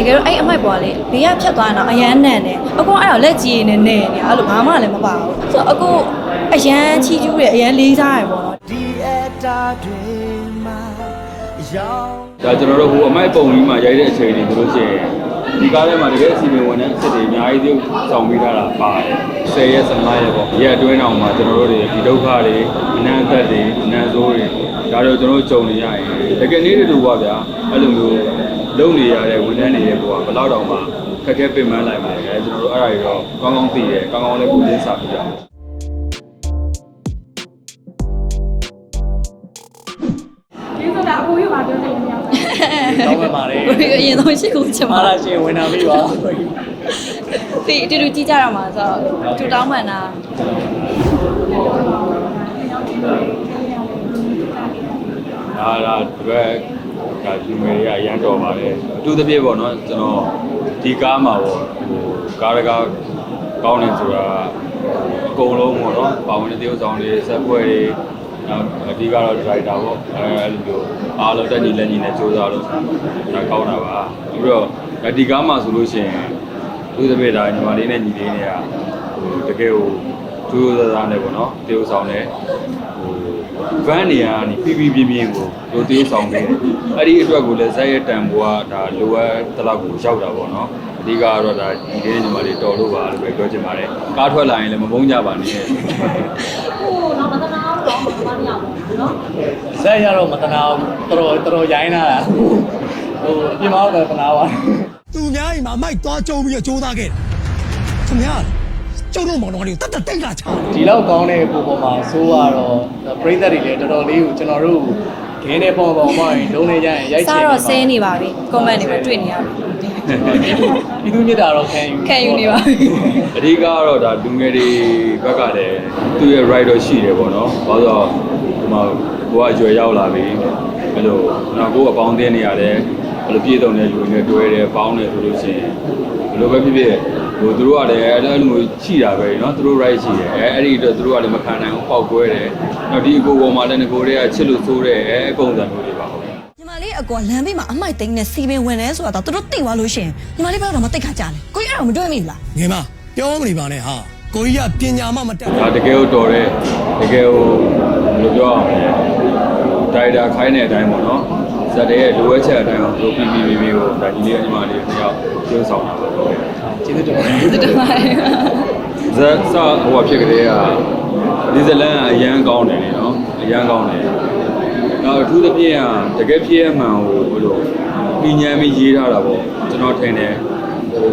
တကယ်တော့အဲ့အမိုက်ပွားလေဘေးကဖြတ်သွားရင်တော့အရန်နန်တယ်အကူအဲ့တော့လက်ကြီးနေနေနေအဲ့လိုဘာမှလည်းမပါဘူးဆိုတော့အကူအရန်ချီကျူးတယ်အရန်လေးစားရပေါ့နော်ဒီအတာတွေမှာရောင်ဒါကျွန်တော်တို့ဟိုအမိုက်ပုံကြီးမှာရိုက်တဲ့အချိန်တွေဆိုလို့ရှိရင်ဒီကားထဲမှာတကယ်အစီအမံဝင်တဲ့အစ်စ်တွေအများကြီးပြုဆောင်ပေးထားတာပါတယ်10ရက်15ရက်ပေါ့ရက်အတွင်းအောင်မှာကျွန်တော်တို့တွေဒီဒုက္ခတွေအနန္တတွေအနန္ဆိုးတွေဒါတော့ကျွန်တော်တို့ကြုံနေရရင်တကယ်နေ့တူပါဗျာအဲ့လိုမျိုး လုံနေရတဲ့ဝန်ထမ်းတွေရဲ့ဘဝဘယ်တော့တောင်မှခက်ခဲပင်ပန်းလိုက်မှာလေကျွန်တော်တို့အဲ့ဒါတွေတော့ကောင်းကောင်းသိတယ်ကောင်းကောင်းလည်းကိုယ်ချင်းစာပြကြတယ်ဒီဆိုတာအကိုရပါပြောနေနေအောင်တောင်းပန်ပါတယ်ကိုအရင်ဆုံးရှိခိုးချင်မာပါလာရှင်ဝင်လာပြီပါဒီအတူတူကြည့်ကြရမှာဆိုတော့တူတောင်းမှန်တာဒါဒါဒီဘက် ဒါဒီမေရီကအရန်တော်ပါလေအထူးသဖြင့်ပေါ့နော်ကျွန်တော်ဒီကားမှာပေါ့ဟိုကားရကားကောင်းနေဆိုတာအကုန်လုံးပေါ့နော်ပါဝင်တဲ့တရုပ်ဆောင်တွေဆက်ပွဲတွေနောက်အဓိကတော့ဒရိုက်တာပေါ့အဲအဲ့လိုမျိုးအားလုံးတက်ညီလက်ညီနဲ့စူးစမ်းလို့ဒါကောင်းတာပါပြီးတော့ဒါဒီကားမှာဆိုလို့ရှိရင်အထူးသဖြင့်ဒါညီမလေးနဲ့ညီလေးတွေကဟိုတကယ်ဟိုကျိုးစားစားနဲ့ပေါ့နော်တရုပ်ဆောင်နဲ့ van နေရာကနေပြပြပြပြကိုတို့တရုတ်ဆောင်ခဲ့တယ်အဲ့ဒီအတွက်ကိုလည်းဇက်ရဲ့တန်ဖိုးကဒါလိုအပ်တလောက်ကိုရောက်တာပေါ့နော်အဓိကကတော့ဒါဒီလေးညီမလေးတော်လို့ပါလို့ပဲပြောချင်ပါတယ်ကားထွက်လာရင်လည်းမပုံကြပါနဲ့ဟိုတော့မတနာတော့မတနာဘူးနော်ဇက်ရတော့မတနာဘူးတော်တော်တော်ရိုင်းလာတာဟိုအပြင်းမတော့တနာပါသူများကြီးမှာမိုက်သွားကြုံပြီးတော့ကြိုးစားခဲ့တယ်ခင်ဗျား ကျုံတို့မောင်တော်တွေကိုတတ်တတ်တိတ်လာချာဒီလောက်ကောင်းတဲ့ပုံပေါ်မှာဆိုးရတော့ပရိသတ်တွေလည်းတော်တော်လေးကိုကျွန်တော်တို့ခင်းနေပုံပေါ်မှာလုံးနေကြရင်ရိုက်ချင်စားတော့ဆဲနေပါပြီ comment တွေမှာတွေ့နေရပြီပြည်သူမြစ်တာတော့ခံယူခံယူနေပါပြီအဓိကကတော့ဒါလူငယ်တွေဘက်ကလည်းသူ့ရဲ့ right တော့ရှိတယ်ပေါ့နော်ဘာလို့ဆိုတော့ဒီမှာကိုကအကျွယ်ရောက်လာပြီအဲ့လိုနောက်ကိုအပေါင်းအသင်းနေရတယ်အဲ့လိုပြည့်စုံတဲ့လူတွေနဲ့တွဲတယ်ပေါင်းတယ်ဆိုလို့ရှိရင်ဘယ်လိုပဲဖြစ်ဖြစ် ဟိုသူတို့ကလည်းအဲ့လိုမျိုးရှိတာပဲเนาะသူတို့ right ရှိတယ်အဲအဲ့ဒီအတွက်သူတို့ကလည်းမခံနိုင်ဘူးပေါက်ကွဲတယ်နောက်ဒီအကိုပေါ်မှာလည်းငကိုတွေကချစ်လို့ဆိုးတယ်အဲအကုန်စံမျိုးတွေပါဟုတ် ညီမလေးအကောလမ်းဘေးမှာအမိုက်သိမ်းနဲ့စီပင်ဝင်နေဆိုတာတော့သူတို့သိသွားလို့ရှိရင်ညီမလေးဘက်တော့မသိခါကြတယ်ကိုကြီးအဲ့တော့မတွေ့မိဘူးလား ငယ်မပြောမနေပါနဲ့ဟာကိုကြီးကပညာမှမတတ် ဒါတကယ်ကိုတော်တယ်တကယ်ကိုဘယ်လိုပြောအောင်လဲဒါရိုက်တာခိုင်းတဲ့အတိုင်းပေါ့နော်ဇက်တဲ့ရဲ့လိုအပ်ချက်အတိုင်းကိုသူပြီးပြီးပြီးပြီးကိုဒါညီလေးညီမလေးတယောက်ကျိုးဆောင်တာပါဟုတ် ကဲ့ကျေးဇူးတင်ပါတယ်တူတူပါဇက်စဟိုဘာဖြစ်ကြတဲ့ကဒီဇလန်ကအရန်ကောင်းတယ်လေနော်အရန်ကောင်းတယ်နောက်အထူးသဖြင့်ကတကယ်ဖြစ်ရမှန်ကိုဘယ်လိုပြီးညမ်းပြီးရေးထားတာပေါ့ကျွန်တော်ထင်တယ်ဟို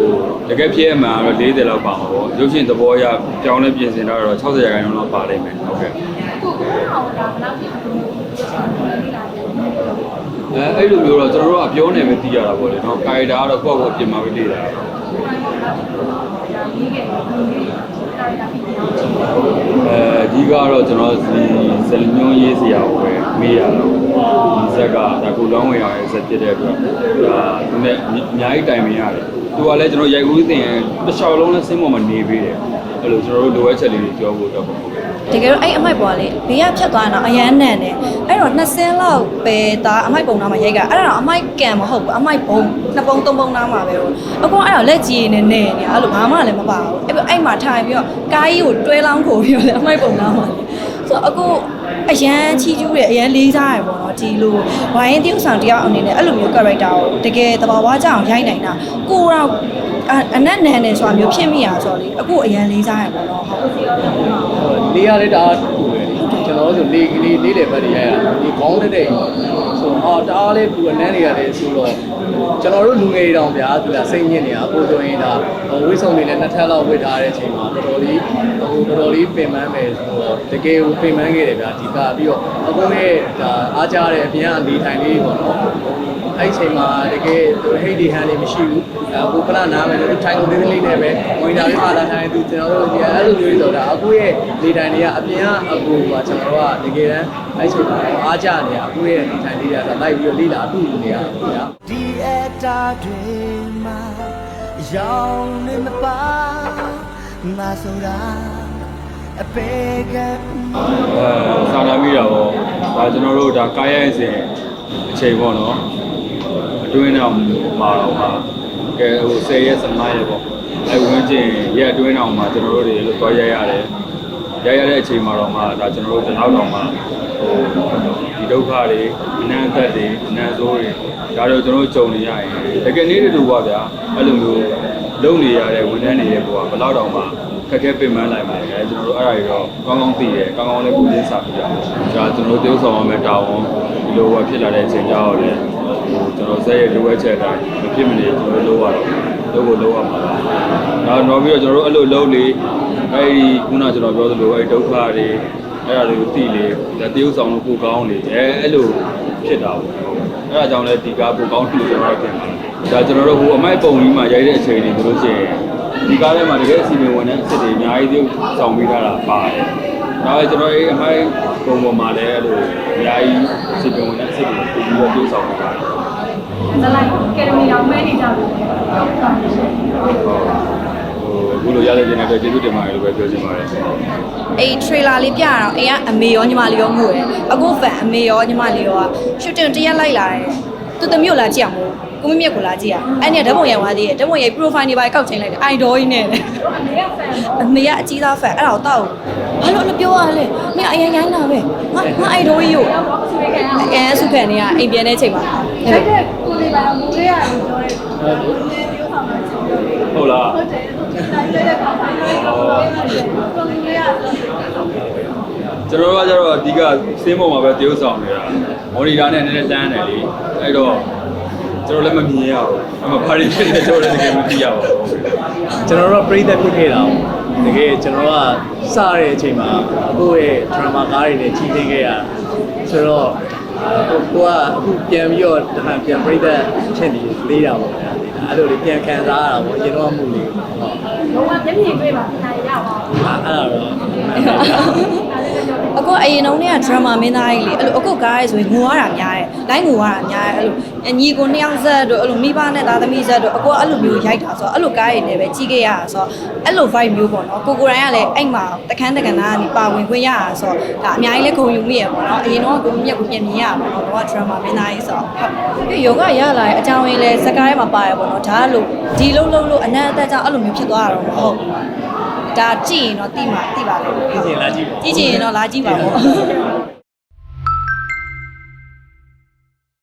တကယ်ဖြစ်ရမှန်ကတော့40လောက်ပါမှာပေါ့ရုပ်ရှင်သဘောအရပြောင်းလဲပြင်ဆင်တော့60ရာခိုင်နှုန်းလောက်ပါလိမ့်မယ်ဟုတ်ကဲ့ကိုကတော့ဒါဘယ်လောက်ဖြစ်ဘူးအဲအဲ့လိုမျိုးတော့ကျွန်တော်တို့ကပြောနေပဲသိရတာပေါ့လေနော်ကာရီတာကတော့ကိုယ့်ကိုယ်ပြင်มาပဲလေ့တာ အဲဒီကတော့ကျွန်တော်ဒီဇလညွန်ရေးစရာကိုပဲမေးရတော့ဒီဇက်ကဒါကိုလောင်းဝင်ရတဲ့ဇက်ဖြစ်တဲ့အတွက်ဒါသူနဲ့အများကြီးတိုင်ပင်ရတယ်သူကလည်းကျွန်တော်ရိုက်ကူးတင်တစ်လျှောက်လုံးနဲ့စင်းပေါ်မှာနေပေးတယ် အဲ့လိုကျွန်တော်တို့လိုအပ်ချက်လေးတွေပြောဖို့တော့ပေါ့ဟုတ်ကဲ့တကယ်တော့အဲ့အမိုက်ပွားလေဘေးကဖြတ်သွားရင်တော့အရန်နန်တယ်အဲ့တော့နှစ်ဆင်းလောက်ပဲဒါအမိုက်ပုံနာမှာရိုက်ကအဲ့ဒါတော့အမိုက်ကန်မဟုတ်ဘူးအမိုက်ပုံနှစ်ပုံသုံးပုံနာမှာပဲဟုတ်အကောင်အဲ့တော့လက်ကြီးနေနေနေအဲ့လိုဘာမှလည်းမပါဘူးအဲ့အဲ့မှာထိုင်ပြီးတော့ကားကြီးကိုတွဲလောင်းခိုပြီးတော့လေအမိုက်ပုံနာမှာလေ ဆိုတော့အကိုအရန်ချီကျူးတယ်အရန်လေးစားရပေါ့နော်ဒီလိုဝိုင်းတယောက်ဆောင်တယောက်အနေနဲ့အဲ့လိုမျိုး character ကိုတကယ်တဘာဝကြအောင်ရိုက်နိုင်တာကိုတော့အနက်နန်နေဆိုတာမျိုးဖြစ်မိရဆိုတော့လေအခုအရန်လေးစားရပေါ့နော်ဟုတ်လေးရတဲ့တအားတူပဲ ကျွန်တော်ဆိုလေးကလေးလေးလေဘက်တွေရရဒီကောင်းတဲ့တဲ့ဆိုဟာတအားလေးပူအနမ်းနေရတယ်ဆိုတော့ကျွန်တော်တို့လူငယ်တွေတောင်ဗျာသူကစိတ်ညစ်နေတာပို့ဆိုရင်ဒါဝိဆုံတွေလည်းနှစ်ထပ်လောက်ဝစ်ထားတဲ့အချိန်မှာတော်တော်လေးဟိုတော်တော်လေးပင်ပန်းမယ်ဆိုတော့တကယ်ကိုပင်ပန်းခဲ့တယ်ဗျာဒီကပြီးတော့အခုနဲ့ဒါအားကြတဲ့အပြင်ကနေထိုင်လေးပေါ့နော် အဲ့ချိန်မှာတကယ်ဟိတ်ဒီဟန်လေးမရှိဘူးဒါကိုပလနာမယ်လို့ထိုင်ကုန်သေးသေးလေးနဲ့ပဲဝင်တာလေးပါလာထိုင်သူကျွန်တော်တို့ဒီအဲ့လိုမျိုးဆိုတာအခုရဲ့နေထိုင်တွေကအပြင်ကအကူကကျွန်တော်တို့ကတကယ်တမ်းအဲ့ချိန်မှာအားကြနေတာအခုရဲ့နေထိုင်လေးတွေကလိုက်ပြီးတော့လိလာအတူနေရတာပေါ့ဗျာဒီအတာတွေမှာရောင်နေမပါငါဆိုတာအပေကအဲစာနာမိတာပေါ့ဒါကျွန်တော်တို့ဒါကာယရဲ့အစဉ်အချိန်ပေါ့နော် အတွင်းတော့မှာတော့မှာကဲဟို10ရက်15ရက်ပေါ့အဲဝင်ကျင်ရက်အတွင်းတောင်မှကျွန်တော်တို့တွေလို့သွားရရတယ်ရရတဲ့အချိန်မှာတော့မှဒါကျွန်တော်တို့ဒီနောက်တော့မှဟိုဒီဒုက္ခတွေအနန္တတွေအနန္တိုးတွေဒါတော့ကျွန်တော်တို့ကြုံနေရရင်တကယ်နေ့တူပါဗျာအဲ့လိုမျိုးလုံနေရတဲ့ဝန်ထမ်းတွေရဲ့ဘဝဘယ်တော့တောင်မှခက်ခဲပင်ပန်းလိုက်ပါလေအဲကျွန်တော်တို့အဲ့ဒါတွေတော့ကောင်းကောင်းသိတယ်ကောင်းကောင်းလည်းကိုယ်ချင်းစာပြကြဒါကျွန်တော်တို့တိုးဆောင်ရမယ့်တာဝန်ဒီလိုပဲဖြစ်လာတဲ့အချိန်ကြောက်တယ် ဟိုကျွန်တော်ဇက်ရဲ့လိုအပ်ချက်အတိုင်းမဖြစ်မနေကျွန်တော်တို့လုပ်ရတော့လုပ်ကိုလုပ်ရမှာပါဒါတော့ပြီးတော့ကျွန်တော်တို့အဲ့လိုလုပ်လေအဲဒီခုနကျွန်တော်ပြောသလိုအဲဒုက္ခတွေအဲ့ဒါတွေကိုသိလေဒါတေးဥဆောင်လို့ကိုကောင်းလေအဲအဲ့လိုဖြစ်တာပေါ့အဲ့ဒါကြောင့်လည်းဒီကားကိုကောင်းတယ်ကျွန်တော်ထင်ပါတယ်ဒါကျွန်တော်တို့ဟိုအမိုက်ပုံကြီးမှာရိုက်တဲ့အချိန်တွေတို့လို့ရှိရင်ဒီကားထဲမှာတကယ်အစီအမံဝင်တဲ့အစ်စ်တွေအများကြီးတေးဆောင်ပေးထားတာပါတယ်ဒါပဲကျွန်တော်အဲ့အမိုက်ပုံပေါ်မှာလည်းအဲ့လိုအများကြီးအစီအမံဝင်တဲ့အစ်စ်တွေပြီးတော့တေးဆောင်ပေးပါတယ် ဇလိုင်းကယ်ဒမီအောင်မဲနေကြလို့တော့တာရှင်ဟိုအခုလိုရတဲ့ခြင်းနဲ့ကျေးဇူးတင်ပါတယ်လို့ပဲပြောချင်ပါတယ်အဲ့ trailer လေးပြရအောင်အိမ်ကအမေရောညီမလေးရောမှုရယ်အခု fan အမေရောညီမလေးရောရှူတင်တရက်လိုက်လာတယ်သူတမျိုးလာကြည့်အောင်မို့ကိုမမြက်ကိုလာကြည့်ရအဲ့နဲ့ဓာတ်ပုံရိုက်သွားသေးတယ်ဓာတ်ပုံရိုက် profile တွေပါကောက်ချိန်လိုက်တယ် idol ကြီးနဲ့လေအမေကဖန်အမေကအကြီးသား fan အဲ့ဒါကိုတောက်ဘာလို့လဲပြောရလဲမင်းအရင်ရိုင်းတာပဲငါငါ idol ကြီးကိုတော့ဆွေးခံရအဲဆုခံနေရအိမ်ပြန်တဲ့ချိန်မှာ တက်တဲ့ကိုလေးလာမူလေးရတယ်ပြောတယ်ဒီလိုဆောင်တာချင်းပြောတယ်ဟုတ်လားဟုတ်တယ်တိုင်းတဲ့ကောင်တိုင်းတော့ကိုလေးရတယ်ကျွန်တော်တို့ကကျတော့အဓိကစင်းပေါ်မှာပဲတရုပ်ဆောင်နေတာမော်နီတာနဲ့နည်းနည်းတန်းတယ်လေအဲ့တော့ကျွန်တော်လည်းမမြင်ရဘူးအမဘာတွေဖြစ်နေကျွန်တော်လည်းတကယ်မသိရပါဘူးကျွန်တော်တို့ကပြိသက်ဖြစ်ခဲ့တာ။တကယ်ကျွန်တော်တို့ကစတဲ့အချိန်မှာအခုရဲ့ drama ကားတွေနဲ့ကြီးသိခဲ့ရတာ။ဆိုတော့ ကိုကအခုပြန်ပြီးတော့တခါပြန်ပြိသက်ဖြစ်နေသေးတာပေါ့ဗျာ။အဲ့လိုလေးပြန်ခံစားရတာပေါ့။ကျွန်တော်ကမှုလေးဟုတ်။လုံးဝမျက်မြင်တွေ့ပါနိုင်ရပါဘူးအဲ့အဲ့ဒါတော့ အခုအရင်တုန်းက drama မင်းသားကြီးလေအဲ့လိုအခုကားရဲဆိုရင်ငိုရတာများတယ်။လိုက်ငိုရတာများတယ်အဲ့လိုညီကိုနှစ်ယောက်ဆက်တို့အဲ့လိုမိဘနဲ့သားသမီးဆက်တို့အခုကအဲ့လိုမျိုးရိုက်တာဆိုတော့အဲ့လိုကားရဲနဲ့ပဲကြီးခဲ့ရတာဆိုတော့အဲ့လို vibe မျိုးပေါ့နော်။ကိုကိုရိုင်းကလည်းအဲ့မှာတခန်းတခန်းသားကနေပါဝင်ခွင့်ရတာဆိုတော့ဒါအများကြီးလည်းဂုဏ်ယူမိရပေါ့နော်။အရင်တော့ကိုမြက်ကိုပြန်မြင်ရပါတော့တော့ drama မင်းသားကြီးဆိုတော့ဟုတ်ပြီးယောဂရလာတဲ့အကြောင်းရင်းလဲစကားထဲမှာပါရပေါ့နော်။ဒါကလို့ဒီလုံးလုံးလို့အနက်အသက်ကြောင့်အဲ့လိုမျိုးဖြစ်သွားတာတော့မဟုတ်ဘူး။ ဒါကြည့်ရင်တော့တိမှာတိပါလေကြည့်ချင်လားကြည့်ပါကြည့်ချင်ရင်တော့လာကြည့်ပါဦး